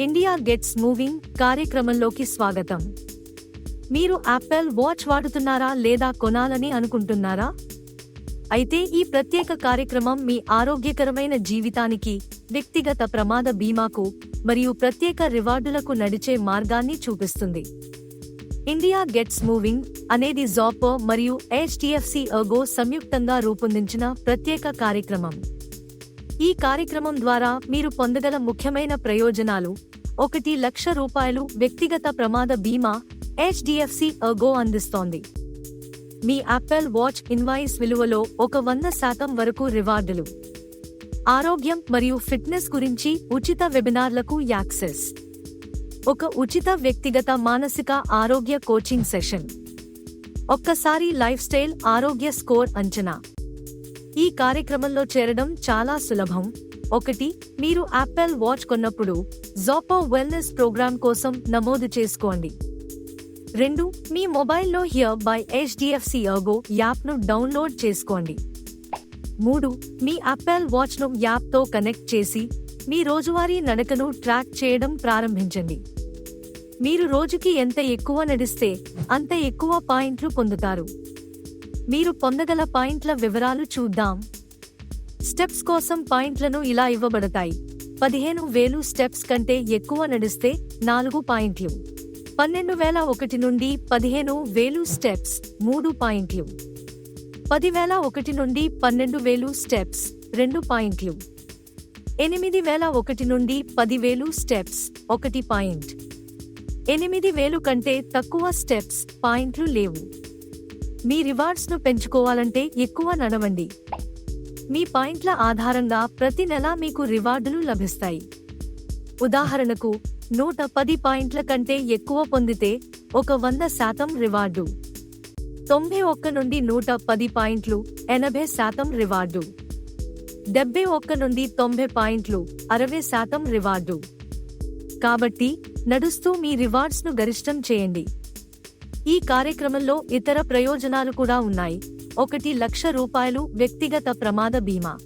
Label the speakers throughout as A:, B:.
A: India gets moving కార్యక్రమంలోకి స్వాగతం. మీరు Apple watch వాడుతున్నారా లేదా కొనాలని అనుకుంటున్నారా? అయితే ఈ ప్రత్యేక కార్యక్రమం మీ ఆరోగ్యకరమైన జీవితానికి వ్యక్తిగత ప్రమాద బీమాకు మరియు ప్రత్యేక రివార్డులకు నడిచే మార్గాన్ని చూపిస్తుంది. ఇండియా గెట్స్ మూవింగ్ అనేది జాపో మరియు హెచ్డిఎఫ్సి అగో సంయుక్తంగా రూపొందించిన ప్రత్యేక కార్యక్రమం. ఈ కార్యక్రమం ద్వారా మీరు పొందగల ముఖ్యమైన ప్రయోజనాలు. ఒకటి లక్ష రూపాయలు వ్యక్తిగత ప్రమాద బీమా హెచ్డిఎఫ్సి అగో అందిస్తోంది. మీ యాపిల్ వాచ్ ఇన్వాయిస్ విలువలో ఒక వంద శాతం వరకు రివార్డులు. ఆరోగ్యం మరియు ఫిట్నెస్ గురించి ఉచిత వెబినార్లకు యాక్సెస్. ఒక ఉచిత వ్యక్తిగత మానసిక ఆరోగ్య కోచింగ్ సెషన్. ఒక్కసారి లైఫ్ స్టైల్ ఆరోగ్య స్కోర్ అంచనా. ఈ కార్యక్రమంలో చేరడం చాలా సులభం. ఒకటి మీరు యాపిల్ వాచ్ కొన్నప్పుడు జోపో వెల్నెస్ ప్రోగ్రామ్ కోసం నమోదు చేసుకోండి. రెండు మీ మొబైల్లో హియర్ బై హెచ్డిఎఫ్సి అగో యాప్ను డౌన్లోడ్ చేసుకోండి. మూడు మీ యాపిల్ వాచ్ను యాప్తో కనెక్ట్ చేసి మీ రోజువారీ నడకను ట్రాక్ చేయడం ప్రారంభించండి. మీరు రోజుకి ఎంత ఎక్కువ నడిస్తే అంత ఎక్కువ పాయింట్లు పొందుతారు. మీరు పొందగల పాయింట్ల వివరాలు చూద్దాం. స్టెప్స్ కోసం పాయింట్లను ఇలా ఇవ్వబడతాయి. పదిహేను వేలు స్టెప్స్ కంటే ఎక్కువ నడిస్తే నాలుగు పాయింట్లు. పన్నెండు వేల ఒకటి నుండి పదిహేను వేలు స్టెప్స్ మూడు పాయింట్లు. పదివేల ఒకటి నుండి పన్నెండు వేలు స్టెప్స్ రెండు పాయింట్లు. ఎనిమిది వేల ఒకటి నుండి పదివేలు స్టెప్స్ ఒకటి పాయింట్. ఎనిమిది వేలు కంటే తక్కువ స్టెప్స్ పాయింట్లు లేవు. మీ రివార్డ్స్ను పెంచుకోవాలంటే ఎక్కువ నడవండి. మీ పాయింట్ల ఆధారంగా ప్రతి నెల మీకు రివార్డులు లభిస్తాయి. ఉదాహరణకు నూట పది పాయింట్ల కంటే ఎక్కువ పొందితే ఒక వంద శాతం రివార్డు తొంభై ఒక్క నుండి నూట పది పాయింట్లు ఎనభై శాతం రివార్డు డెబ్బై ఒక్క నుండి తొంభై పాయింట్లు అరవై శాతం రివార్డు కాబట్టి నడుస్తూ మీ రివార్డ్స్ను గరిష్టం చేయండి. ఈ కార్యక్రమంలో ఇతర ప్రయోజనాలు కూడా ఉన్నాయి. ఒకటి లక్ష రూపాయలు వ్యక్తిగత ప్రమాద బీమా.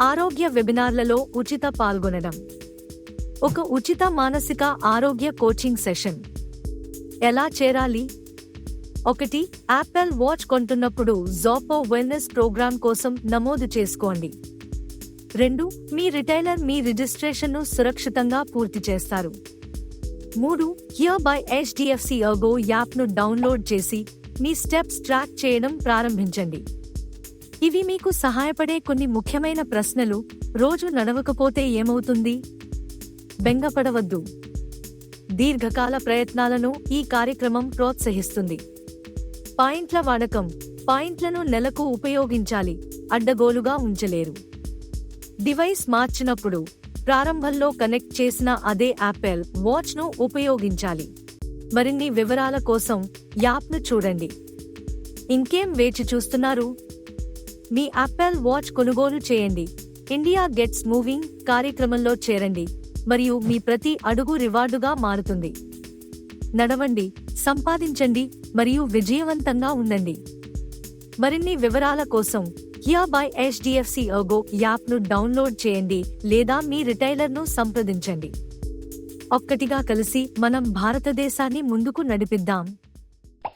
A: ఆరోగ్య వెబినార్లలో ఉచిత పాల్గొనడం. ఒక ఉచిత మానసిక ఆరోగ్య కోచింగ్ సెషన్. ఎలా చేరాలి? ఒకటి యాపిల్ వాచ్ కొంటున్నప్పుడు జోపో వెల్నెస్ ప్రోగ్రామ్ కోసం నమోదు చేసుకోండి. రెండు మీ రిటైలర్ మీ రిజిస్ట్రేషన్ను సురక్షితంగా పూర్తి చేస్తారు. మూడు హియర్ బై హెచ్డిఎఫ్సి అగో యాప్ను డౌన్లోడ్ చేసి మీ స్టెప్స్ ట్రాక్ చేయడం ప్రారంభించండి. ఇవి మీకు సహాయపడే కొన్ని ముఖ్యమైన ప్రశ్నలు రోజు నడవకపోతే ఏమవుతుంది? బెంగపడవద్దు. దీర్ఘకాల ప్రయత్నాలను ఈ కార్యక్రమం ప్రోత్సహిస్తుంది. పాయింట్ల వాడకం పాయింట్లను నెలకు ఉపయోగించాలి అడ్డగోలుగా ఉంచలేరు. డివైస్ మార్చినప్పుడు ప్రారంభంలో కనెక్ట్ చేసిన అదే యాపిల్ వాచ్ను ఉపయోగించాలి. మరిన్ని వివరాల కోసం యాప్ను చూడండి. ఇంకేం వేచి చూస్తున్నారు? మీ యాపిల్ వాచ్ కొనుగోలు చేయండి. ఇండియా గెట్స్ మూవింగ్ కార్యక్రమంలో చేరండి. మరియు మీ ప్రతి అడుగు రివార్డుగా మారుతుంది. నడవండి సంపాదించండి మరియు విజయవంతంగా ఉండండి. మరిన్ని వివరాల కోసం యా బై హెచ్డిఎఫ్సి అగో యాప్ను డౌన్లోడ్ చేయండి లేదా మీ రిటైలర్ను సంప్రదించండి. ఒక్కటిగా కలిసి మనం భారతదేశాన్ని ముందుకు నడిపిద్దాం.